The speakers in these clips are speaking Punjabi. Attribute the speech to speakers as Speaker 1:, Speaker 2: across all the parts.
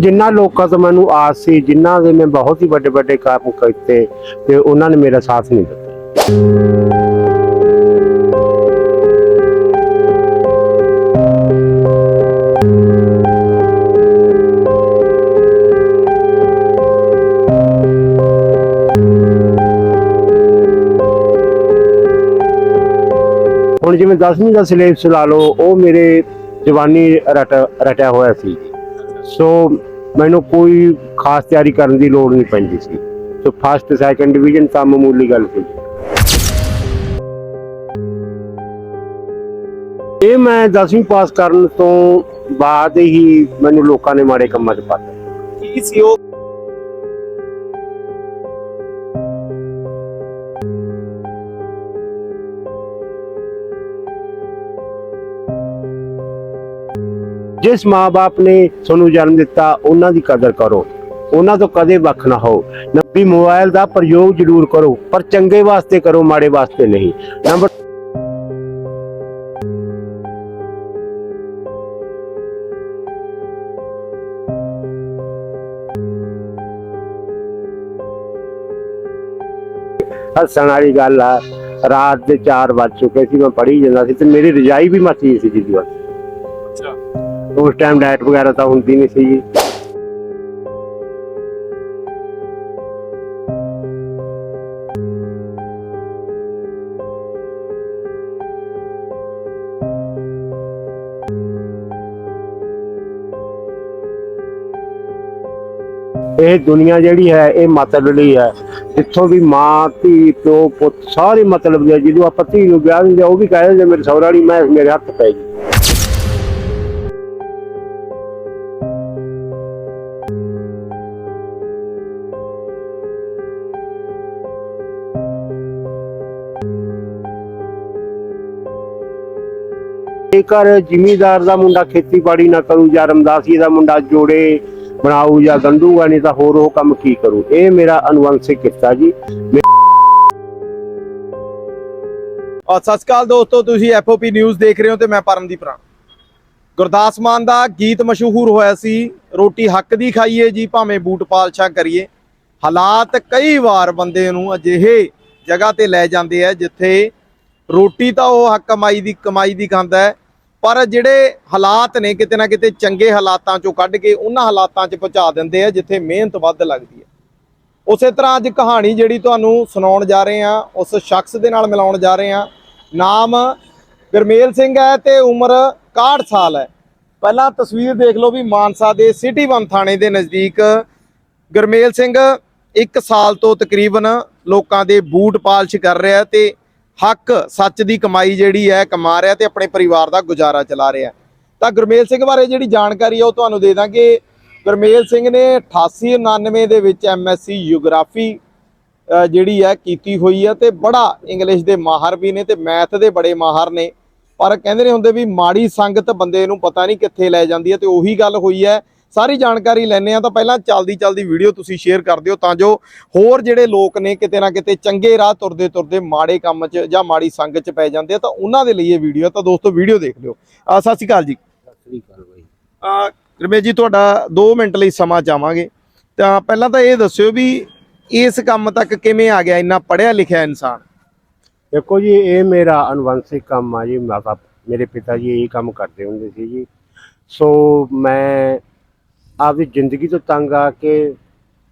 Speaker 1: ਜਿੰਨਾ ਲੋਕਾਂ ਤੋਂ ਮੈਨੂੰ ਆਸ ਸੀ ਜਿਨ੍ਹਾਂ ਦੇ ਮੈਂ ਬਹੁਤ ਹੀ ਵੱਡੇ ਵੱਡੇ ਕੰਮ ਕੀਤੇ ਤੇ ਉਹਨਾਂ ਨੇ ਮੇਰਾ ਸਾਥ ਨਹੀਂ ਦਿੱਤਾ। ਹੁਣ ਜਿਵੇਂ 10ਵੀਂ ਦਾ ਸਿਲੇਬਸ ਲਾ ਲਓ, ਉਹ ਮੇਰੇ ਜਵਾਨੀ ਰਟ, ਰਟਿਆ ਹੋਇਆ ਸੀ। ਸੋ ਮੈਨੂੰ ਕੋਈ ਖਾਸ ਤਿਆਰੀ ਕਰਨ ਦੀ ਲੋੜ ਨਹੀਂ ਪੈਂਦੀ ਸੀ। ਸੋ ਫਸਟ ਸੈਕੰਡ ਡਿਵੀਜ਼ਨ ਤਾਂ ਮਾਮੂਲੀ ਗੱਲ ਸੀ। ਇਹ ਮੈਂ 10ਵੀਂ ਪਾਸ ਕਰਨ ਤੋਂ ਬਾਅਦ ਹੀ ਮੈਨੂੰ ਲੋਕਾਂ ਨੇ ਮਾੜੇ ਕੰਮਾਂ 'ਚ ਪਾ ਦਿੱਤਾ।
Speaker 2: ਕੀ ਸੀ ਉਹ?
Speaker 1: ਜਿਸ ਮਾਪੇ ਨੇ ਤੁਹਾਨੂੰ ਜਨਮ ਦਿੱਤਾ, ਉਹਨਾਂ ਦੀ ਕਦਰ ਕਰੋ। ਉਹਨਾਂ ਤੋਂ ਕਦੇ ਵੱਖ ਨਾ ਹੋ ਨੰਬੀ ਮੋਬਾਈਲ ਦਾ ਪ੍ਰਯੋਗ ਜ਼ਰੂਰ ਕਰੋ, ਪਰ ਚੰਗੇ ਵਾਸਤੇ ਕਰੋ, ਮਾੜੇ ਵਾਸਤੇ ਨਹੀਂ। ਨੰਬਰ ਹੱਸਣ ਵਾਲੀ ਗੱਲ ਆ, ਰਾਤ ਦੇ 4 ਵੱਜ ਚੁੱਕੇ ਸੀ, ਮੈਂ ਪੜ੍ਹੀ ਜਾਂਦਾ ਸੀ ਤੇ ਮੇਰੀ ਰਜਾਈ ਵੀ ਮੱਚੀ ਸੀ ਜੀ ਵਕਤ ਉਸ ਟਾਈਮ ਡਾਈਟ ਵਗੈਰਾ ਤਾਂ ਹੁੰਦੀ ਨਹੀਂ ਸੀ ਜੀ। ਇਹ ਦੁਨੀਆ ਜਿਹੜੀ ਹੈ, ਇਹ ਮਤਲਬ ਲਈ ਹੈ। ਜਿੱਥੋਂ ਵੀ ਮਾਂ, ਧੀ, ਪਿਓ, ਪੁੱਤ, ਸਾਰੇ ਮਤਲਬ ਦੇ ਜਿਹਨੂੰ ਆਪਾਂ ਧੀ ਨੂੰ ਵਿਆਹ ਦਿੰਦੇ ਉਹ ਵੀ ਕਹਿ ਦਿੰਦੇ ਮੇਰੇ ਸਹੁਰਾ ਵਾਲੀ ਮੈਂ, ਮੇਰੇ ਹੱਥ ਪੈ ਗਈ। ਜੇਕਰ ਜ਼ਿਮੀਦਾਰ ਦਾ ਮੁੰਡਾ ਖੇਤੀਬਾੜੀ ਨਾ ਕਰੂ ਜਾਂ ਰਮਦਾਸੀਏ ਦਾ ਮੁੰਡਾ ਜੋੜੇ ਬਣਾਊ ਜਾਂ ਗੰਢੂਗਾ, ਨਹੀਂ ਤਾਂ ਹੋਰ ਉਹ ਕੰਮ ਕੀ ਕਰੂ? ਇਹ ਮੇਰਾ ਅਨੁਵੰਸ਼ਿਕ ਕਿੱਤਾ ਜੀ।
Speaker 2: ਔਰ ਸਤਿ ਸ਼੍ਰੀ ਅਕਾਲ ਦੋਸਤੋ, ਤੁਸੀਂ ਐਫਓਪੀ ਨਿਊਜ਼ ਦੇਖ ਰਹੇ ਹੋ ਤੇ ਮੈਂ ਪਰਮਦੀਪ ਰਾਮ ਗੁਰਦਾਸ ਮਾਨ ਦਾ ਗੀਤ ਮਸ਼ਹੂਰ ਹੋਇਆ ਸੀ, ਰੋਟੀ ਹੱਕ ਦੀ ਖਾਈਏ ਜੀ, ਭਾਵੇਂ ਬੂਟ ਪਾਲਸ਼ਾ ਕਰੀਏ। ਹਾਲਾਤ ਕਈ ਵਾਰ ਬੰਦੇ ਨੂੰ ਅਜਿਹੇ ਜਗ੍ਹਾ ਤੇ ਲੈ ਜਾਂਦੇ ਆ, ਜਿੱਥੇ ਰੋਟੀ ਤਾਂ ਉਹ ਹੱਕ ਕਮਾਈ ਦੀ ਕਮਾਈ ਦੀ ਖਾਂਦਾ ਹੈ ਪਰ ਜਿਹੜੇ ਹਾਲਾਤ ਨੇ ਕਿਤੇ ਨਾ ਕਿਤੇ ਚੰਗੇ ਹਾਲਾਤਾਂ ਚੋਂ ਕੱਢ ਕੇ ਉਹਨਾਂ ਹਾਲਾਤਾਂ 'ਚ ਪਹੁੰਚਾ ਦਿੰਦੇ ਆ, ਜਿੱਥੇ ਮਿਹਨਤ ਵੱਧ ਲੱਗਦੀ ਹੈ। ਉਸੇ ਤਰ੍ਹਾਂ ਅੱਜ ਕਹਾਣੀ ਜਿਹੜੀ ਤੁਹਾਨੂੰ ਸੁਣਾਉਣ ਜਾ ਰਹੇ ਹਾਂ, ਉਸ ਸ਼ਖਸ ਦੇ ਨਾਲ ਮਿਲਾਉਣ ਜਾ ਰਹੇ ਹਾਂ। ਨਾਮ ਗਰਮੇਲ ਸਿੰਘ ਹੈ ਤੇ ਉਮਰ 61 ਸਾਲ ਹੈ। ਪਹਿਲਾਂ ਤਸਵੀਰ ਦੇਖ ਲਓ ਵੀ ਮਾਨਸਾ ਦੇ ਸਿਟੀ ਵਨ ਥਾਣੇ ਦੇ ਨਜ਼ਦੀਕ ਗਰਮੇਲ ਸਿੰਘ 1 ਸਾਲ ਤੋਂ ਤਕਰੀਬਨ ਲੋਕਾਂ ਦੇ ਬੂਟ ਪਾਲਿਸ਼ ਕਰ ਰਿਹਾ ਤੇ ਹੱਕ, ਸੱਚ ਦੀ ਕਮਾਈ ਜਿਹੜੀ ਹੈ, ਕਮਾ ਰਿਹਾ ਤੇ ਆਪਣੇ ਪਰਿਵਾਰ ਦਾ ਗੁਜ਼ਾਰਾ ਚਲਾ ਰਿਹਾ। ਤਾਂ ਗੁਰਮੇਲ ਸਿੰਘ ਬਾਰੇ ਜਿਹੜੀ ਜਾਣਕਾਰੀ ਹੈ ਉਹ ਤੁਹਾਨੂੰ ਦੇ ਦਾਂਗੇ। ਗੁਰਮੇਲ ਸਿੰਘ ਨੇ 88 99 ਦੇ ਵਿੱਚ ਐਮਐਸਸੀ ਜਿਓਗ੍ਰਾਫੀ ਜਿਹੜੀ ਹੈ, ਕੀਤੀ ਹੋਈ ਹੈ ਤੇ ਬੜਾ ਇੰਗਲਿਸ਼ ਦੇ ਮਾਹਰ ਵੀ ਨੇ ਤੇ ਮੈਥ ਦੇ ਬੜੇ ਮਾਹਰ ਨੇ। ਪਰ ਕਹਿੰਦੇ ਨੇ ਹੁੰਦੇ ਵੀ ਮਾੜੀ ਸੰਗਤ ਬੰਦੇ ਨੂੰ ਪਤਾ ਨਹੀਂ ਕਿੱਥੇ ਲੈ ਜਾਂਦੀ ਹੈ ਤੇ ਉਹੀ ਗੱਲ ਹੋਈ ਹੈ ਸਾਰੀ ਜਾਣਕਾਰੀ ਲੈਣੇ ਆ ਤਾਂ ਪਹਿਲਾਂ ਚੱਲਦੀ ਚੱਲਦੀ ਵੀਡੀਓ ਤੁਸੀਂ ਸ਼ੇਅਰ ਕਰ ਦਿਓ ਤਾਂ ਜੋ ਹੋਰ ਜਿਹੜੇ ਲੋਕ ਨੇ ਕਿਤੇ ਨਾ ਕਿਤੇ ਚੰਗੇ ਰਾਹ ਤੁਰਦੇ ਤੁਰਦੇ ਮਾੜੇ ਕੰਮ 'ਚ ਜਾਂ ਮਾੜੀ ਸੰਗਤ 'ਚ ਪੈ ਜਾਂਦੇ ਆ ਤਾਂ ਉਹਨਾਂ ਦੇ ਲਈ ਇਹ ਵੀਡੀਓ ਤਾਂ ਦੋਸਤੋ ਵੀਡੀਓ ਦੇਖ ਲਿਓ। ਅ, ਸਤਿ ਸ਼੍ਰੀ ਅਕਾਲ ਜੀ। ਅ, ਰਮੇਸ਼ ਜੀ ਤੁਹਾਡਾ 2 ਮਿੰਟ ਲਈ ਸਮਾਂ ਚਾਹਾਂਗੇ ਤਾਂ ਪਹਿਲਾਂ ਤਾਂ ਇਹ ਦੱਸਿਓ ਵੀ ਇਸ ਕੰਮ ਤੱਕ ਕਿਵੇਂ ਆ ਗਿਆ ਇੰਨਾ ਪੜ੍ਹਿਆ ਲਿਖਿਆ ਇਨਸਾਨ?
Speaker 1: ਦੇਖੋ ਜੀ ਇਹ ਮੇਰਾ ਅਨੁਵੰਸ਼ਿਕ ਕੰਮ ਆ ਜੀ। ਮਾਤਾ ਮੇਰੇ ਪਿਤਾ ਜੀ ਇਹ ਕੰਮ ਕਰਦੇ ਹੁੰਦੇ ਸੀ ਜੀ। ਸੋ ਮੈਂ ਆਪਦੀ ਜ਼ਿੰਦਗੀ ਤੋਂ ਤੰਗ ਆ ਕੇ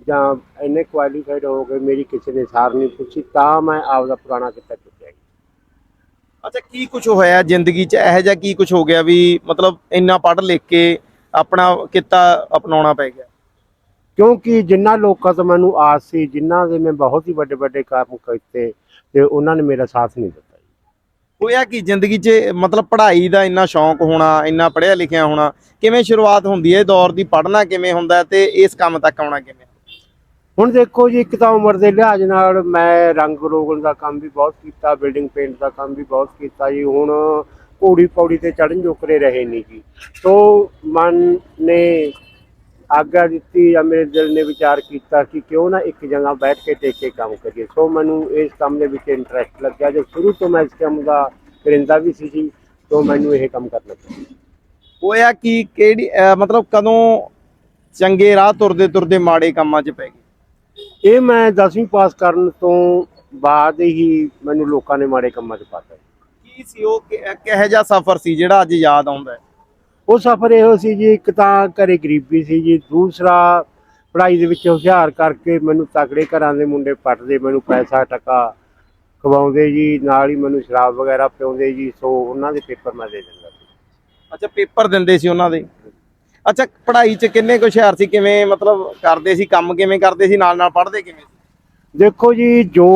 Speaker 1: ਜਾਂ ਇੰਨੇ ਕੁਆਲੀਫਾਈਡ ਹੋ ਕੇ ਮੇਰੀ ਕਿਸੇ ਨੇ ਸਾਰ ਨਹੀਂ ਪੁੱਛੀ ਤਾਂ ਮੈਂ ਆਪਦਾ ਪੁਰਾਣਾ ਕਿੱਤਾ ਚੁੱਕਿਆ ਜੀ।
Speaker 2: ਅੱਛਾ ਕੀ ਕੁਝ ਹੋਇਆ ਜ਼ਿੰਦਗੀ 'ਚ? ਇਹੋ ਜਿਹਾ ਕੀ ਕੁਝ ਹੋ ਗਿਆ ਵੀ ਮਤਲਬ ਇੰਨਾ ਪੜ੍ਹ ਲਿਖ ਕੇ ਆਪਣਾ ਕਿੱਤਾ ਅਪਣਾਉਣਾ ਪੈ ਗਿਆ?
Speaker 1: ਕਿਉਂਕਿ ਜਿੰਨਾ ਲੋਕਾਂ ਤੋਂ ਮੈਨੂੰ ਆਸ ਸੀ ਜਿਨ੍ਹਾਂ ਦੇ ਮੈਂ ਬਹੁਤ ਹੀ ਵੱਡੇ ਵੱਡੇ ਕੰਮ ਕੀਤੇ ਤੇ ਉਹਨਾਂ ਨੇ ਮੇਰਾ ਸਾਥ ਨਹੀਂ ਦਿੱਤਾ।
Speaker 2: ਹੋਇਆ ਕਿ ਜ਼ਿੰਦਗੀ 'ਚ ਮਤਲਬ ਪੜ੍ਹਾਈ ਦਾ ਇੰਨਾ ਸ਼ੌਂਕ ਹੋਣਾ, ਇੰਨਾ ਪੜ੍ਹਿਆ ਲਿਖਿਆ ਹੋਣਾ, ਕਿਵੇਂ ਸ਼ੁਰੂਆਤ ਹੁੰਦੀ ਹੈ? ਦੌਰ ਦੀ ਪੜ੍ਹਨਾ ਕਿਵੇਂ ਹੁੰਦਾ ਤੇ ਇਸ ਕੰਮ ਤੱਕ ਆਉਣਾ ਕਿਵੇਂ?
Speaker 1: ਹੁਣ ਦੇਖੋ ਜੀ, ਇੱਕ ਤਾਂ ਉਮਰ ਦੇ ਲਿਹਾਜ਼ ਨਾਲ ਮੈਂ ਰੰਗ ਰੋਗਣ ਦਾ ਕੰਮ ਵੀ ਬਹੁਤ ਕੀਤਾ ਬਿਲਡਿੰਗ ਪੇਂਟ ਦਾ ਕੰਮ ਵੀ ਬਹੁਤ ਕੀਤਾ ਜੀ। ਹੁਣ ਘੋੜੀ ਪੌੜੀ ਤੇ ਚੜਨ ਜੋਕਰੇ ਰਹੇ ਨਹੀਂ ਜੀ। ਸੋ ਮਨ ਨੇ ਆਗਿਆ ਦਿੱਤੀ ਜਾਂ ਮੇਰੇ ਦਿਲ ਨੇ ਵਿਚਾਰ ਕੀਤਾ ਕਿ ਕਿਉਂ ਨਾ ਇੱਕ ਜਗ੍ਹਾ ਬੈਠ ਕੇ ਟੇਕ ਕੇ ਕੰਮ ਕਰੀਏ। ਸੋ ਮੈਨੂੰ ਇਸ ਕੰਮ ਦੇ ਵਿੱਚ ਇੰਟਰਸਟ ਲੱਗਿਆ। ਜੋ ਸ਼ੁਰੂ ਤੋਂ ਮੈਂ ਇਸ ਕੰਮ ਦਾ ਕਰਿੰਦਾ ਵੀ ਸੀ ਜੀ ਤੋਂ ਮੈਨੂੰ ਇਹ ਕੰਮ ਕਰਨਾ ਪਿਆ।
Speaker 2: ਹੋਇਆ ਕੀ? ਕਿਹੜੀ ਅਹ ਮਤਲਬ ਕਦੋਂ ਚੰਗੇ ਰਾਹ ਤੁਰਦੇ ਤੁਰਦੇ ਮਾੜੇ ਕੰਮਾਂ 'ਚ ਪੈ ਗਏ?
Speaker 1: ਇਹ ਮੈਂ 10ਵੀਂ ਪਾਸ ਕਰਨ ਤੋਂ ਬਾਅਦ ਹੀ ਮੈਨੂੰ ਲੋਕਾਂ ਨੇ ਮਾੜੇ ਕੰਮਾਂ 'ਚ ਪਾਤਾ
Speaker 2: ਕੀ ਸੀ ਉਹ? ਕਿ- ਕਿਹੋ ਜਿਹਾ ਸਫ਼ਰ ਸੀ ਜਿਹੜਾ ਅੱਜ ਯਾਦ ਆਉਂਦਾ ਹੈ?
Speaker 1: ਉਹ ਸਫ਼ਰ ਇਹੋ ਸੀ ਜੀ ਇੱਕ ਤਾਂ ਘਰੇ ਗਰੀਬੀ ਸੀ ਜੀ ਦੂਸਰਾ ਪੜ੍ਹਾਈ ਦੇ ਵਿੱਚ ਹੁਸ਼ਿਆਰ ਕਰਕੇ ਮੈਨੂੰ ਤਕੜੇ ਘਰਾਂ ਦੇ ਮੁੰਡੇ ਪੱਟਦੇ ਮੈਨੂੰ ਪੈਸਾ ਟਕਾ ਖਵਾਉਂਦੇ ਜੀ ਨਾਲ ਹੀ ਮੈਨੂੰ ਸ਼ਰਾਬ ਵਗੈਰਾ ਪਿਉਂਦੇ ਜੀ ਸੋ ਉਹਨਾਂ ਦੇ ਪੇਪਰ ਮੈਂ ਦੇ ਦਿੰਦਾ ਸੀ।
Speaker 2: ਅੱਛਾ ਪੇਪਰ ਦਿੰਦੇ ਸੀ ਉਹਨਾਂ ਦੇ? ਅੱਛਾ ਪੜ੍ਹਾਈ 'ਚ ਕਿੰਨੇ ਕੁ ਹੁਸ਼ਿਆਰ ਸੀ ਕਿਵੇਂ ਮਤਲਬ ਕਰਦੇ ਸੀ ਕੰਮ ਕਿਵੇਂ ਕਰਦੇ ਸੀ ਨਾਲ ਨਾਲ ਪੜ੍ਹਦੇ ਕਿਵੇਂ
Speaker 1: ਦੇਖੋ ਜੀ ਜੋ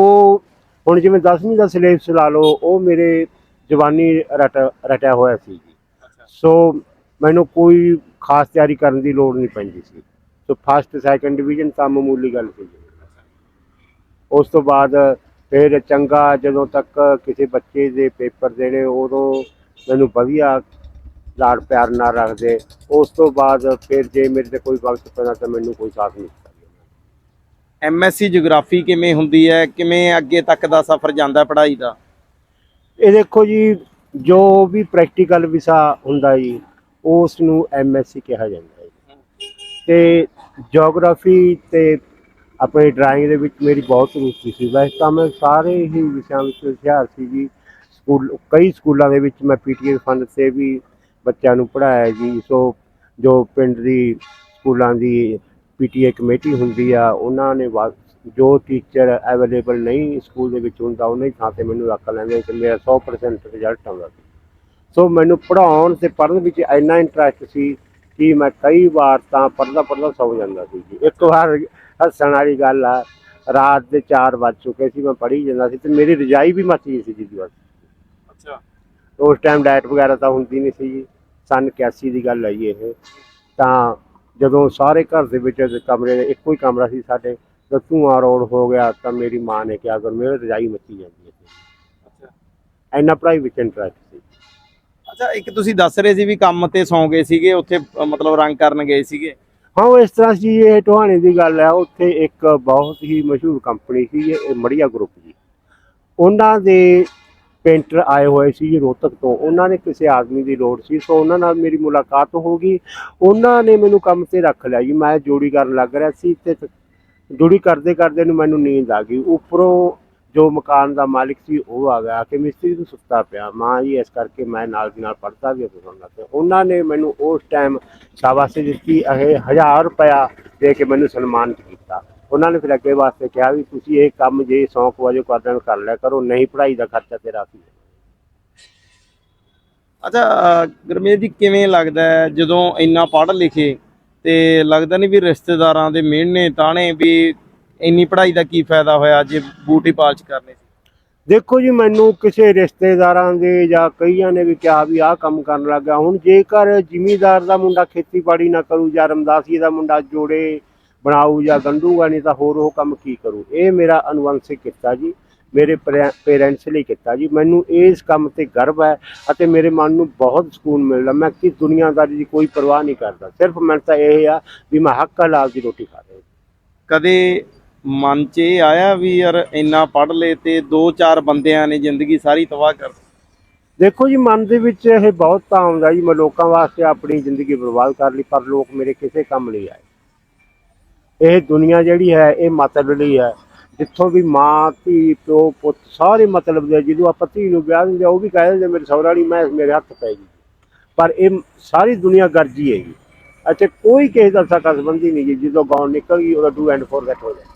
Speaker 1: ਹੁਣ ਜਿਵੇਂ 10ਵੀਂ ਦਾ ਸਿਲੇਬਸ ਲਾ ਲਓ ਉਹ ਮੇਰੇ ਜਵਾਨੀ ਰਟ ਰਟਿਆ ਹੋਇਆ ਸੀ ਜੀ। ਸੋ ਮੈਨੂੰ ਕੋਈ ਖਾਸ ਤਿਆਰੀ ਕਰਨ ਦੀ ਲੋੜ ਨਹੀਂ ਪੈਂਦੀ ਸੀ। ਸੋ ਫਸਟ ਸੈਕੰਡ ਡਿਵੀਜ਼ਨ ਤਾਂ ਮਾਮੂਲੀ ਗੱਲ ਸੀ। ਉਸ ਤੋਂ ਬਾਅਦ ਫਿਰ ਚੰਗਾ ਜਦੋਂ ਤੱਕ ਕਿਸੇ ਬੱਚੇ ਦੇ ਪੇਪਰ ਦੇਣੇ ਉਦੋਂ ਮੈਨੂੰ ਵਧੀਆ ਲਾਡ ਪਿਆਰ ਨਾਲ ਰੱਖਦੇ ਉਸ ਤੋਂ ਬਾਅਦ ਫਿਰ ਜੇ ਮੇਰੇ ਤੇ ਕੋਈ ਵਕਤ ਪੈਂਦਾ ਤਾਂ ਮੈਨੂੰ ਕੋਈ ਸਾਥ ਨਹੀਂ
Speaker 2: ਐਮਐਸਸੀ ਜਿਓਗ੍ਰਾਫੀ ਕਿਵੇਂ ਹੁੰਦੀ ਹੈ? ਕਿਵੇਂ ਅੱਗੇ ਤੱਕ ਦਾ ਸਫ਼ਰ ਜਾਂਦਾ ਪੜ੍ਹਾਈ ਦਾ?
Speaker 1: ਇਹ ਦੇਖੋ ਜੀ ਜੋ ਵੀ ਪ੍ਰੈਕਟੀਕਲ ਵਿਸ਼ਾ ਹੁੰਦਾ ਜੀ ਉਸ ਨੂੰ ਐਮਐਸਸੀ ਕਿਹਾ ਜਾਂਦਾ ਹੈ। ਤੇ ਜੀਓਗ੍ਰਾਫੀ ਤੇ ਆਪਣੀ ਡਰਾਇੰਗ ਦੇ ਵਿੱਚ ਮੇਰੀ ਬਹੁਤ ਰੁਚੀ ਸੀ। ਵੈਸੇ ਤਾਂ ਮੈਂ ਸਾਰੇ ਹੀ ਵਿਸ਼ਿਆਂ ਵਿੱਚ ਹੁਸ਼ਿਆਰ ਸੀ ਜੀ। ਸਕੂਲ, ਕਈ ਸਕੂਲਾਂ ਦੇ ਵਿੱਚ ਮੈਂ ਪੀਟੀਏ ਫੰਡ ਤੇ ਵੀ ਬੱਚਿਆਂ ਨੂੰ ਪੜ੍ਹਾਇਆ ਜੀ। ਸੋ ਜੋ ਪਿੰਡ ਦੀ ਸਕੂਲਾਂ ਦੀ ਪੀਟੀਏ ਕਮੇਟੀ ਹੁੰਦੀ ਆ, ਉਹਨਾਂ ਨੇ ਵਾ- ਜੋ ਟੀਚਰ ਅਵੇਲੇਬਲ ਨਹੀਂ ਸਕੂਲ ਦੇ ਵਿੱਚ ਹੁੰਦਾ, ਉਹਨਾਂ ਦੀ ਥਾਂ ਤੇ ਮੈਨੂੰ ਰੱਖ ਲੈਂਦੇ ਤੇ ਮੇਰਾ 100% ਰਿਜ਼ਲਟ ਆਉਂਦਾ ਸੀ ਮੈਨੂੰ ਪੜ੍ਹਾਉਣ ਤੇ ਪੜ੍ਹਨ ਵਿੱਚ ਇੰਨਾ ਇੰਟਰਸਟ ਸੀ ਕਿ ਮੈਂ ਕਈ ਵਾਰ ਤਾਂ ਪੜ੍ਹਦਾ ਪੜ੍ਹਦਾ ਸੌ ਜਾਂਦਾ ਸੀ ਜੀ। ਇੱਕ ਵਾਰ ਹੱਸਣ ਵਾਲੀ ਗੱਲ ਆ ਰਾਤ ਦੇ 4 ਵੱਜ ਚੁੱਕੇ ਸੀ ਮੈਂ ਪੜ੍ਹੀ ਜਾਂਦਾ ਸੀ ਤੇ ਮੇਰੀ ਰਜਾਈ ਵੀ ਮੱਚ ਸੀ ਜੀ ਦਿਵਸ
Speaker 2: ਅੱਛਾ।
Speaker 1: ਉਸ ਟਾਈਮ ਡਾਈਟ ਵਗੈਰਾ ਤਾਂ ਹੁੰਦੀ ਨਹੀਂ ਸੀ ਜੀ। ਸਨ 81 ਦੀ ਗੱਲ ਜੀ ਇਹ। ਤਾਂ ਜਦੋਂ ਸਾਰੇ ਘਰ ਦੇ ਵਿੱਚ ਕਮਰੇ ਦੇ ਇੱਕੋ ਹੀ ਕਮਰਾ ਸੀ ਸਾਡੇ ਤਾਂ ਧੂੰਆਂ ਰੋਡ ਹੋ ਗਿਆ ਤਾਂ ਮੇਰੀ ਮਾਂ ਨੇ ਕਿਹਾ ਕਰ ਮੇਰੇ ਰਜਾਈ ਮੱਚੀ ਜਾਂਦੀ ਹੈ
Speaker 2: ਅੱਛਾ।
Speaker 1: ਇੰਨਾ ਪੜ੍ਹਾਈ ਵਿੱਚ ਇੰਟਰਸਟ ਸੀ।
Speaker 2: ਅੱਛਾ ਇੱਕ ਤੁਸੀਂ ਦੱਸ ਰਹੇ ਸੀ ਵੀ ਕੰਮ ਤੇ ਸੌਂ ਗਏ ਸੀਗੇ ਉੱਥੇ ਅ, ਮਤਲਬ ਰੰਗ ਕਰਨ ਗਏ ਸੀਗੇ।
Speaker 1: ਹਾਂ ਉਹ ਇਸ ਤਰ੍ਹਾਂ ਸੀ ਇਹ ਟੋਹਾਣੇ ਦੀ ਗੱਲ ਹੈ। ਉੱਥੇ ਇੱਕ ਬਹੁਤ ਹੀ ਮਸ਼ਹੂਰ ਕੰਪਨੀ ਸੀ ਇਹ ਮੜੀਆ ਗਰੁੱਪ ਜੀ। ਉਹਨਾਂ ਦੇ ਪੇਂਟਰ ਆਏ ਹੋਏ ਸੀ ਜੀ ਰੋਹਤਕ ਤੋਂ। ਉਹਨਾਂ ਨੇ ਕਿਸੇ ਆਦਮੀ ਦੀ ਲੋੜ ਸੀ ਸੋ ਉਹਨਾਂ ਨਾਲ ਮੇਰੀ ਮੁਲਾਕਾਤ ਹੋ ਗਈ। ਉਹਨਾਂ ਨੇ ਮੈਨੂੰ ਕੰਮ ਤੇ ਰੱਖ ਲਿਆ ਜੀ। ਮੈਂ ਜੋੜੀ ਕਰਨ ਲੱਗ ਰਿਹਾ ਸੀ ਤੇ ਜੋੜੀ ਕਰਦੇ ਕਰਦੇ ਨੂੰ ਮੈਨੂੰ ਨੀਂਦ ਆ ਗਈ। ਉੱਪਰੋਂ ਜੋ ਮਕਾਨ ਦਾ ਮਾਲਿਕ ਸੀ ਉਹ ਆ ਗਿਆ ਕਿ ਮਿਸਤਰੀ ਤੂੰ ਸੁੱਤਾ ਪਿਆ। ਮਾਂ ਜੀ ਇਸ ਕਰਕੇ ਮੈਂ ਨਾਲ ਦੀ ਨਾਲ ਪੜਦਾ ਵੀ ਸੁਣਦਾ ਤੇ ਉਹਨਾਂ ਨੇ ਮੈਨੂੰ ਉਸ ਟਾਈਮ ਸ਼ਾਬਾਸ਼ੀ ਦਿੱਤੀ ਇਹ 1000 ਰੁਪਇਆ ਦੇ ਕੇ ਮੈਨੂੰ ਸਨਮਾਨਿਤ ਕੀਤਾ। ਉਹਨਾਂ ਨੇ ਫਿਰ ਅੱਗੇ ਵਾਸਤੇ ਕਿਹਾ ਵੀ ਤੁਸੀਂ ਇਹ ਕੰਮ ਜੇ ਸ਼ੌਂਕ ਵਜੋਂ ਕਰਦੇ ਹੋ ਕਰ ਲਿਆ ਕਰੋ ਨਹੀਂ ਪੜ੍ਹਾਈ ਦਾ ਖਰਚਾ ਤੇਰਾ ਸੀ।
Speaker 2: ਅੱਛਾ ਅ, ਜੀ ਕਿਵੇਂ ਲੱਗਦਾ ਜਦੋਂ ਇੰਨਾ ਪੜ੍ਹ ਲਿਖੇ ਤੇ ਲੱਗਦਾ ਨਹੀਂ ਵੀ ਰਿਸ਼ਤੇਦਾਰਾਂ ਦੇ ਮਿਹਣੇ ਤਾਣੇ ਵੀ ਇੰਨੀ ਪੜ੍ਹਾਈ ਦਾ ਕੀ ਫਾਇਦਾ ਹੋਇਆ ਜੇ ਬੂਟੀ ਪਾਲਚ ਕਰਨੇ ਸੀ?
Speaker 1: ਦੇਖੋ ਜੀ ਮੈਨੂੰ ਕਿਸੇ ਰਿਸ਼ਤੇਦਾਰਾਂ ਦੇ ਜਾਂ ਕਈਆਂ ਨੇ ਵੀ ਕਿਹਾ ਵੀ ਆਹ ਕੰਮ ਕਰਨ ਲੱਗਾ ਹੁਣ ਜੇਕਰ ਜ਼ਿਮੀਦਾਰ ਦਾ ਮੁੰਡਾ ਖੇਤੀਬਾੜੀ ਨਾ ਕਰੂ ਜਾਂ ਰਮਦਾਸੀ ਦਾ ਮੁੰਡਾ ਜੋੜੇ ਬਣਾਊ ਜਾਂ ਗੰਢੂਗਾ ਨਹੀਂ ਤਾਂ ਹੋਰ ਉਹ ਕੰਮ ਕੀ ਕਰੂ? ਇਹ ਮੇਰਾ ਅਨੁਵੰਸ਼ਿਕ ਕੀਤਾ ਜੀ। ਮੇਰੇ ਪੇਰੈਂਟਸ ਲਈ ਕੀਤਾ ਜੀ। ਮੈਨੂੰ ਇਸ ਕੰਮ ਤੇ ਗਰਵ ਹੈ ਅਤੇ ਮੇਰੇ ਮਨ ਨੂੰ ਬਹੁਤ ਸਕੂਨ ਮਿਲਦਾ। ਮੈਂ ਕਿ ਦੁਨੀਆਦਾਰੀ ਦੀ ਕੋਈ ਪਰਵਾਹ ਨਹੀਂ ਕਰਦਾ। ਸਿਰਫ ਮੈਨੂੰ ਤਾਂ ਇਹ ਆ ਵੀ ਮੈਂ ਹੱਕ ਹਲਾਲ ਦੀ ਰੋਟੀ ਖਾ ਰਿਹਾ
Speaker 2: ਕਦੇ ਮਨ 'ਚ ਇਹ ਆਇਆ ਵੀ ਯਾਰ ਇੰਨਾ ਪੜ੍ਹ ਲਏ ਤੇ ਦੋ ਚਾਰ ਬੰਦਿਆਂ ਨੇ ਜ਼ਿੰਦਗੀ ਸਾਰੀ ਤਬਾਹ ਕਰ ਦਿੱਤੀ।
Speaker 1: ਦੇਖੋ ਜੀ, ਮਨ ਦੇ ਵਿੱਚ ਇਹ ਬਹੁਤ ਤਾਂ ਆਉਂਦਾ ਜੀ, ਮੈਂ ਲੋਕਾਂ ਵਾਸਤੇ ਆਪਣੀ ਜ਼ਿੰਦਗੀ ਬਰਬਾਦ ਕਰ ਲਈ, ਪਰ ਲੋਕ ਮੇਰੇ ਕਿਸੇ ਕੰਮ ਲਈ ਆਏ। ਇਹ ਦੁਨੀਆ ਜਿਹੜੀ ਹੈ, ਇਹ ਮਤਲਬ ਲਈ ਹੈ। ਜਿੱਥੋਂ ਵੀ ਮਾਂ, ਧੀ, ਪਿਓ, ਪੁੱਤ ਸਾਰੇ ਮਤਲਬ ਦੇ ਜਦੋਂ ਆਪਾਂ ਧੀ ਨੂੰ ਵਿਆਹ ਦਿੰਦੇ ਉਹ ਵੀ ਕਹਿ ਦਿੰਦੇ ਮੇਰੇ ਸਹੁਰਾ ਵਾਲੀ ਮੈਂ, ਮੇਰੇ ਹੱਥ ਪੈ ਗਈ। ਪਰ ਇਹ ਸਾਰੀ ਦੁਨੀਆ ਗਰਜੀ ਹੈ ਜੀ। ਅੱਛਾ, ਕੋਈ ਕਿਸੇ ਦਾ ਸਕਾ ਸੰਬੰਧੀ ਨਹੀਂ ਜੀ, ਜਦੋਂ ਗਾਉਂ ਨਿਕਲ ਗਈ, ਉਹਦਾ ਡੂ ਐਂਡ ਫੋਰ ਫੋਰਗੇਟ ਹੋ ਜਾਂਦਾ।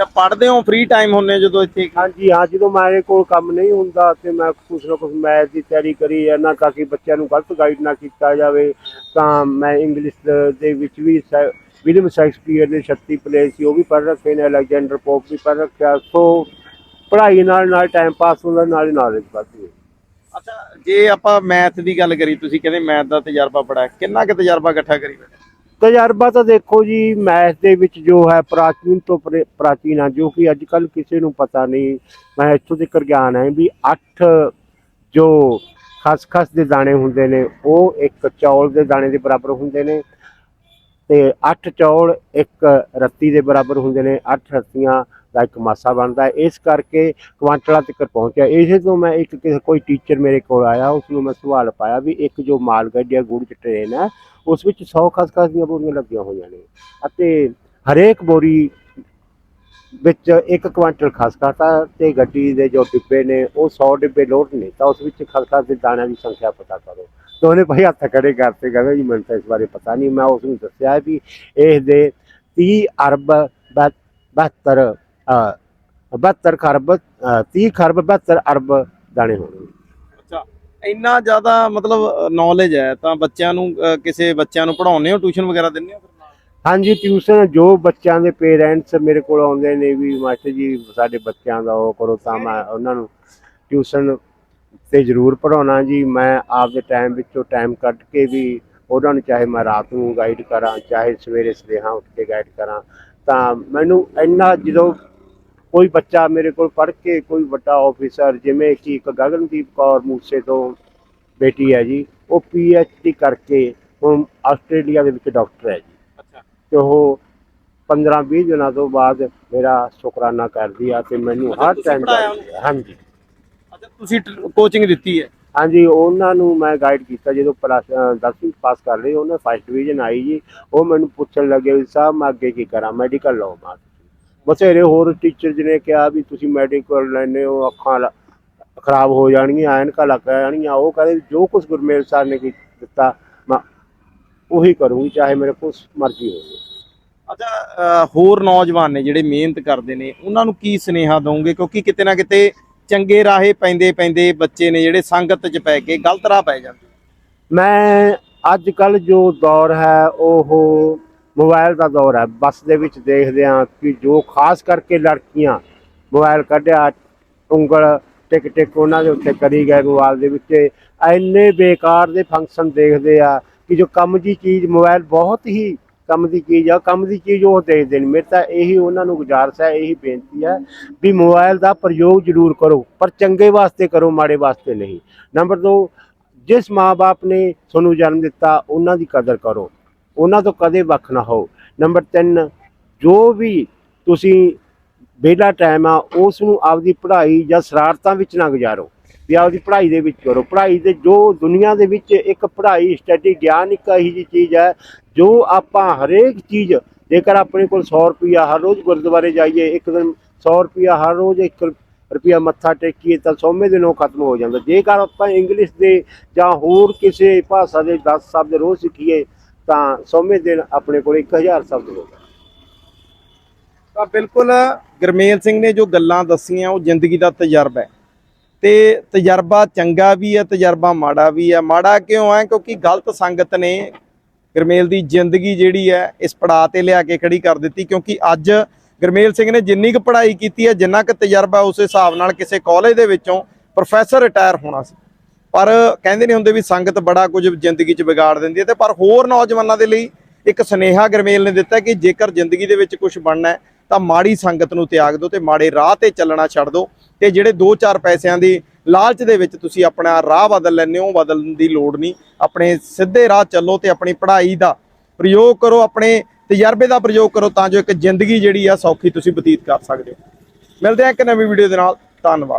Speaker 2: ਅੱਛਾ ਪੜ੍ਹਦੇ ਹੋ ਫ੍ਰੀ ਟਾਈਮ ਹੁੰਨੇ ਜਦੋਂ ਇੱਥੇ?
Speaker 1: ਹਾਂਜੀ ਹਾਂ ਜਦੋਂ ਮੇਰੇ ਕੋਲ ਕੰਮ ਨਹੀਂ ਹੁੰਦਾ ਤੇ ਮੈਂ ਕੁਛ ਨਾ ਕੁਛ ਮੈਥ ਦੀ ਤਿਆਰੀ ਕਰੀ ਜਾਂਦਾ ਤਾਂ ਕਿ ਬੱਚਿਆਂ ਨੂੰ ਗਲਤ ਗਾਈਡ ਨਾ ਕੀਤਾ ਜਾਵੇ ਤਾਂ ਮੈਂ ਇੰਗਲਿਸ਼ ਦੇ ਵਿੱਚ ਵੀ ਵਿਲੀਅਮ ਸ਼ੇਕਸਪੀਅਰ ਦੇ 36 ਪਲੇ ਸੀ ਉਹ ਵੀ ਪੜ੍ਹ ਰੱਖੇ ਨੇ ਅਲੈਗਜ਼ੈਂਡਰ ਪੋਪ ਵੀ ਪੜ੍ਹ ਰੱਖਿਆ ਸੋ ਪੜ੍ਹਾਈ ਨਾਲ ਨਾਲ ਟਾਈਮ ਪਾਸ ਹੁੰਦਾ ਨਾਲ ਹੀ ਨੌਲੇਜ ਵੱਧਦੀ ਹੈ।
Speaker 2: ਅੱਛਾ ਜੇ ਆਪਾਂ ਮੈਥ ਦੀ ਗੱਲ ਕਰੀ ਤੁਸੀਂ ਕਹਿੰਦੇ ਮੈਥ ਦਾ ਤਜਰਬਾ ਬੜਾ ਹੈ ਕਿੰਨਾ ਕੁ ਤਜਰਬਾ ਇਕੱਠਾ ਕਰੀ ਬੈਠੇ?
Speaker 1: ਤਜਰਬਾ ਤਾਂ ਦੇਖੋ ਜੀ ਮੈਥ ਦੇ ਵਿੱਚ ਜੋ ਹੈ ਪ੍ਰਾਚੀਨ ਤੋਂ ਪ੍ਰੇ- ਪ੍ਰਾਚੀਨ ਆ, ਜੋ ਕਿ ਅੱਜ ਕੱਲ ਕਿਸੇ ਨੂੰ ਪਤਾ ਨਹੀਂ, ਮੈਂ ਇੱਥੋਂ ਤੱਕ ਗਿਆਨ ਹੈ ਵੀ 8 ਜੋ ਖਸਖਸ ਦੇ ਦਾਣੇ ਹੁੰਦੇ ਨੇ, ਉਹ ਇੱਕ ਚੌਲ ਦੇ ਦਾਣੇ ਦੇ ਬਰਾਬਰ ਹੁੰਦੇ ਨੇ ਤੇ 8 ਚੌਲ ਇੱਕ ਰੱਤੀ ਦੇ ਬਰਾਬਰ ਹੁੰਦੇ ਨੇ 8 ਰੱਤੀਆਂ ਦਾ ਇੱਕ ਮਾਸਾ ਬਣਦਾ ਹੈ। ਇਸ ਕਰਕੇ ਕੁਆਂਟਲਾਂ ਤੱਕ ਪਹੁੰਚਿਆ। ਇਸੇ ਤੋਂ ਮੈਂ ਇੱਕ ਕਿਸੇ ਕੋਈ ਟੀਚਰ ਮੇਰੇ ਕੋਲ ਆਇਆ ਉਸ ਨੂੰ ਮੈਂ ਸਵਾਲ ਪਾਇਆ ਵੀ ਇੱਕ ਜੋ ਮਾਲ ਗੱਡੀ ਹੈ ਗੁੜ ਚ ਟ੍ਰੇਨ ਹੈ ਉਸ ਵਿੱਚ 100 ਖਸਖਸ ਦੀਆਂ ਬੋਰੀਆਂ ਲੱਗੀਆਂ ਹੋਈਆਂ ਨੇ ਅਤੇ ਹਰੇਕ ਬੋਰੀ ਵਿੱਚ ਇੱਕ ਕੁਆਂਟਲ ਖਸਖਾਤਾ ਆ ਤੇ ਗੱਡੀ ਦੇ ਜੋ ਡਿੱਬੇ ਨੇ, ਉਹ 100 ਡਿੱਬੇ ਲੋਡ ਨੇ, ਤਾਂ ਉਸ ਵਿੱਚ ਖਸਖਾਸ ਦੇ ਦਾਣਿਆਂ ਦੀ ਸੰਖਿਆ ਪਤਾ ਕਰੋ। ਤਾਂ ਉਹਨੇ ਭਾਈ ਹੱਥ ਖੜੇ ਕਰਤੇ, ਕਹਿੰਦਾ ਜੀ ਮੈਨੂੰ ਤਾਂ ਇਸ ਬਾਰੇ ਪਤਾ ਨਹੀਂ। ਮੈਂ ਉਸ ਨੂੰ ਦੱਸਿਆ ਵੀ ਇਸ ਦੇ 30 ਅਰਬ 72 72 ਖਰਬ ਅ, 30 ਖਰਬ 72 ਅਰਬ ਦਾਣੇ ਹੋਣਗੇ
Speaker 2: ਅੱਛਾ ਇੰਨਾ ਜ਼ਿਆਦਾ ਮਤਲਬ ਨੌਲੇਜ ਹੈ ਤਾਂ ਬੱਚਿਆਂ ਨੂੰ ਕਿਸੇ ਬੱਚਿਆਂ ਨੂੰ ਪੜਾਉਂਦੇ ਹੋ ਟਿਊਸ਼ਨ ਵਗੈਰਾ ਦਿੰਦੇ ਹੋ?
Speaker 1: ਹਾਂਜੀ ਟਿਊਸ਼ਨ ਜੋ ਬੱਚਿਆਂ ਦੇ ਪੇਰੈਂਟਸ ਮੇਰੇ ਕੋਲ ਆਉਂਦੇ ਨੇ ਵੀ ਮਾਸਟਰ ਜੀ ਸਾਡੇ ਬੱਚਿਆਂ ਦਾ ਉਹ ਕਰੋ ਤਾਂ ਮੈਂ ਉਹਨਾਂ ਨੂੰ ਟਿਊਸ਼ਨ ਤੇ ਜ਼ਰੂਰ ਪੜਾਉਣਾ ਜੀ ਮੈਂ ਆਪਦੇ ਟਾਈਮ ਵਿੱਚੋਂ ਟਾਈਮ ਕੱਢ ਕੇ ਵੀ ਉਹਨਾਂ ਨੂੰ ਚਾਹੇ ਮੈਂ ਰਾਤ ਨੂੰ ਗਾਈਡ ਕਰਾਂ ਚਾਹੇ ਸਵੇਰੇ ਸਵੇਹਾਂ ਉੱਠ ਕੇ ਗਾਈਡ ਕਰਾਂ ਤਾਂ ਮੈਨੂੰ ਇੰਨਾ ਜਦੋਂ ਕੋਈ ਬੱਚਾ ਮੇਰੇ ਕੋਲ ਪੜ੍ਹ ਕੇ ਕੋਈ ਵੱਡਾ ਆਫੀਸਰ ਜਿਵੇਂ ਕਿ ਇੱਕ ਗਗਨਦੀਪ ਕੌਰ ਮੂਸੇ ਤੋਂ ਬੇਟੀ ਹੈ ਜੀ ਉਹ ਪੀ ਐਚ ਡੀ ਕਰਕੇ ਹੁਣ ਆਸਟ੍ਰੇਲੀਆ ਦੇ ਵਿੱਚ ਡਾਕਟਰ ਹੈ ਜੀ।
Speaker 2: ਅੱਛਾ।
Speaker 1: ਤੇ ਉਹ 15-20 ਦਿਨਾਂ ਤੋਂ ਬਾਅਦ ਮੇਰਾ ਸ਼ੁਕਰਾਨਾ ਕਰਦੀ ਆ ਤੇ ਮੈਨੂੰ ਹਰ ਟਾਈਮ? ਹਾਂਜੀ।
Speaker 2: ਅੱਛਾ ਤੁਸੀਂ ਕੋਚਿੰਗ ਦਿੱਤੀ ਹੈ?
Speaker 1: ਹਾਂਜੀ ਉਹਨਾਂ ਨੂੰ ਮੈਂ ਗਾਈਡ ਕੀਤਾ ਜਦੋਂ ਪਲੱਸ 10ਵੀਂ ਪਾਸ ਕਰ ਲਈ ਉਹਨੇ ਫਸਟ ਡਿਵੀਜ਼ਨ ਆਈ ਜੀ। ਉਹ ਮੈਨੂੰ ਪੁੱਛਣ ਲੱਗੇ ਵੀ ਸਾਹਿਬ ਮੈਂ ਅੱਗੇ ਕੀ ਕਰਾਂ ਮੈਡੀਕਲ ਮੈਂ ਬਥੇਰੇ ਹੋਰ ਟੀਚਰ ਨੇ ਕਿਹਾ ਵੀ ਤੁਸੀਂ ਮੈਡੀਕਲ ਲੈਣੇ ਹੋ ਅੱਖਾਂ ਖਰਾਬ ਹੋ ਜਾਣਗੀਆਂ ਐਨਕਾਂ ਲੱਗ ਜਾਣਗੀਆਂ ਉਹ ਕਹਿੰਦੇ ਜੋ ਕੁਝ ਗੁਰਮੇਲ ਸਰ ਨੇ ਕੀ ਦਿੱਤਾ ਮੈਂ ਉਹੀ ਕਰੂੰਗੀ ਚਾਹੇ ਮੇਰੇ ਕੋਲ ਮਰਜ਼ੀ ਹੋਵੇ।
Speaker 2: ਅੱਛਾ ਹੋਰ ਨੌਜਵਾਨ ਨੇ ਜਿਹੜੇ ਮਿਹਨਤ ਕਰਦੇ ਨੇ ਉਹਨਾਂ ਨੂੰ ਕੀ ਸੁਨੇਹਾ ਦਵੋਗੇ ਕਿਉਂਕਿ ਕਿਤੇ ਨਾ ਕਿਤੇ ਚੰਗੇ ਰਾਹੇ ਪੈਂਦੇ ਪੈਂਦੇ ਬੱਚੇ ਨੇ ਜਿਹੜੇ ਸੰਗਤ 'ਚ ਪੈ ਕੇ ਗਲਤ ਰਾਹ ਪੈ ਜਾਂਦੇ
Speaker 1: ਮੈਂ ਅੱਜ ਕੱਲ ਜੋ ਦੌਰ ਹੈ ਉਹ ਮੋਬਾਈਲ ਦਾ ਦੌਰ ਹੈ। ਬੱਸ ਦੇ ਵਿੱਚ ਦੇਖਦੇ ਹਾਂ ਕਿ ਜੋ ਖਾਸ ਕਰਕੇ ਲੜਕੀਆਂ ਮੋਬਾਈਲ ਕੱਢਿਆ, ਉਂਗਲ ਟਿਕ ਟਿਕ ਉਹਨਾਂ ਦੇ ਉੱਤੇ ਕਰੀ ਗਏ ਮੋਬਾਈਲ ਦੇ ਵਿੱਚ। ਐਨੇ ਬੇਕਾਰ ਦੇ ਫੰਕਸ਼ਨ ਦੇਖਦੇ ਆ ਕਿ ਜੋ ਕੰਮ ਦੀ ਚੀਜ਼ ਮੋਬਾਈਲ ਬਹੁਤ ਹੀ ਕੰਮ ਦੀ ਚੀਜ਼ ਆ। ਕੰਮ ਦੀ ਚੀਜ਼ ਉਹ ਦੇਖਦੇ ਨੇ। ਮੇਰੇ ਤਾਂ ਇਹੀ ਉਹਨਾਂ ਨੂੰ ਗੁਜ਼ਾਰਿਸ਼ ਹੈ, ਇਹੀ ਬੇਨਤੀ ਹੈ ਵੀ ਮੋਬਾਈਲ ਦਾ ਪ੍ਰਯੋਗ ਜ਼ਰੂਰ ਕਰੋ, ਪਰ ਚੰਗੇ ਵਾਸਤੇ ਕਰੋ, ਮਾੜੇ ਵਾਸਤੇ ਨਹੀਂ। ਨੰਬਰ 2 ਜਿਸ ਮਾਂ-ਬਾਪ ਨੇ ਤੁਹਾਨੂੰ ਜਨਮ ਦਿੱਤਾ, ਉਹਨਾਂ ਦੀ ਕਦਰ ਕਰੋ। ਉਹਨਾਂ ਤੋਂ ਕਦੇ ਵੱਖ ਨਾ ਹੋ ਨੰਬਰ 3 ਜੋ ਵੀ ਤੁਸੀਂ ਵਿਹਲਾ ਟਾਈਮ ਆ ਉਸ ਨੂੰ ਆਪਦੀ ਪੜ੍ਹਾਈ ਜਾਂ ਸ਼ਰਾਰਤਾਂ ਵਿੱਚ ਨਾ ਗੁਜ਼ਾਰੋ। ਵੀ ਆਪਦੀ ਪੜ੍ਹਾਈ ਦੇ ਵਿੱਚ ਕਰੋ। ਪੜ੍ਹਾਈ ਦੇ ਜੋ ਦੁਨੀਆ ਦੇ ਵਿੱਚ ਇੱਕ ਪੜ੍ਹਾਈ ਸਟੱਡੀ ਗਿਆਨ ਇੱਕ ਇਹੀ ਜਿਹੀ ਚੀਜ਼ ਹੈ, ਜੋ ਆਪਾਂ ਹਰੇਕ ਚੀਜ਼, ਜੇਕਰ ਆਪਣੇ ਕੋਲ 100 ਰੁਪਿਆ ਹਰ ਰੋਜ਼ ਗੁਰਦੁਆਰੇ ਜਾਈਏ, ਇੱਕ ਦਿਨ 100 ਰੁਪਿਆ ਹਰ ਰੋਜ਼ ਇੱਕ ਰੁਪਿਆ ਮੱਥਾ ਟੇਕੀਏ, ਤਾਂ ਸੌਵੇਂ ਦਿਨ ਉਹ ਖਤਮ ਹੋ ਜਾਂਦਾ। ਜੇਕਰ ਆਪਾਂ ਇੰਗਲਿਸ਼ ਦੇ ਜਾਂ ਹੋਰ ਕਿਸੇ ਭਾਸ਼ਾ ਦੇ 10 ਸ਼ਬਦ ਰੋਜ਼ ਸਿੱਖੀਏ ਤਾਂ ਸੌਵੇਂ ਦਿਨ ਆਪਣੇ ਕੋਲ 1000 ਸ਼ਬਦ ਹੋ ਜਾਂਦੇ
Speaker 2: ਤਾਂ ਬਿਲਕੁਲ ਗਰਮੇਲ ਸਿੰਘ ਨੇ ਜੋ ਗੱਲਾਂ ਦੱਸੀਆਂ, ਉਹ ਜ਼ਿੰਦਗੀ ਦਾ ਤਜਰਬਾ ਹੈ। ਤੇ ਤਜਰਬਾ ਚੰਗਾ ਵੀ ਹੈ, ਤਜਰਬਾ ਮਾੜਾ ਵੀ ਹੈ। ਮਾੜਾ ਕਿਉਂ ਹੈ? ਕਿਉਂਕਿ ਗਲਤ ਸੰਗਤ ਨੇ ਗਰਮੇਲ ਦੀ ਜ਼ਿੰਦਗੀ ਜਿਹੜੀ ਹੈ, ਇਸ ਪੜਾਅ ਤੇ ਲਿਆ ਕੇ ਖੜੀ ਕਰ ਦਿੱਤੀ। ਕਿਉਂਕਿ ਅੱਜ ਗਰਮੇਲ ਸਿੰਘ ਨੇ ਜਿੰਨੀ ਕੁ ਪੜ੍ਹਾਈ ਕੀਤੀ ਹੈ, ਜਿੰਨਾ ਕੁ ਤਜਰਬਾ ਉਸ ਹਿਸਾਬ ਨਾਲ ਕਿਸੇ ਕਾਲਜ ਦੇ ਵਿੱਚੋਂ ਪ੍ਰੋਫੈਸਰ ਰਿਟਾਇਰ ਹੋਣਾ ਸੀ। ਪਰ ਕਹਿੰਦੇ ਨਹੀਂ ਹੁੰਦੇ ਵੀ ਸੰਗਤ ਬੜਾ ਕੁਝ ਜ਼ਿੰਦਗੀ 'ਚ ਵਿਗਾੜ ਦਿੰਦੀ ਹੈ ਤੇ ਪਰ ਹੋਰ ਨੌਜਵਾਨਾਂ ਦੇ ਲਈ ਇੱਕ ਸੁਨੇਹਾ ਗਰਮੇਲ ਨੇ ਦਿੱਤਾ ਕਿ ਜੇਕਰ ਜ਼ਿੰਦਗੀ ਦੇ ਵਿੱਚ ਕੁਝ ਬਣਨਾ ਤਾਂ ਮਾੜੀ ਸੰਗਤ ਨੂੰ ਤਿਆਗ ਦਿਓ ਤੇ ਮਾੜੇ ਰਾਹ ਤੇ ਚੱਲਣਾ ਛੱਡ ਦਿਓ ਤੇ ਜਿਹੜੇ 2-4 ਪੈਸਿਆਂ ਦੀ ਲਾਲਚ ਦੇ ਵਿੱਚ ਤੁਸੀਂ ਆਪਣਾ ਰਾਹ ਬਦਲ ਲੈਂਦੇ ਹੋ ਬਦਲਣ ਦੀ ਲੋੜ ਨਹੀਂ। ਆਪਣੇ ਸਿੱਧੇ ਰਾਹ ਚੱਲੋ ਤੇ ਆਪਣੀ ਪੜ੍ਹਾਈ ਦਾ ਪ੍ਰਯੋਗ ਕਰੋ, ਆਪਣੇ ਤਜਰਬੇ ਦਾ ਪ੍ਰਯੋਗ ਕਰੋ ਤਾਂ ਜੋ ਇੱਕ ਜ਼ਿੰਦਗੀ ਜਿਹੜੀ ਆ ਸੌਖੀ ਤੁਸੀਂ ਬਤੀਤ ਕਰ ਸਕਦੇ ਹੋ। ਮਿਲਦੇ ਹਾਂ ਇੱਕ ਨਵੀਂ ਵੀਡੀਓ ਦੇ ਨਾਲ। ਧੰਨਵਾਦ।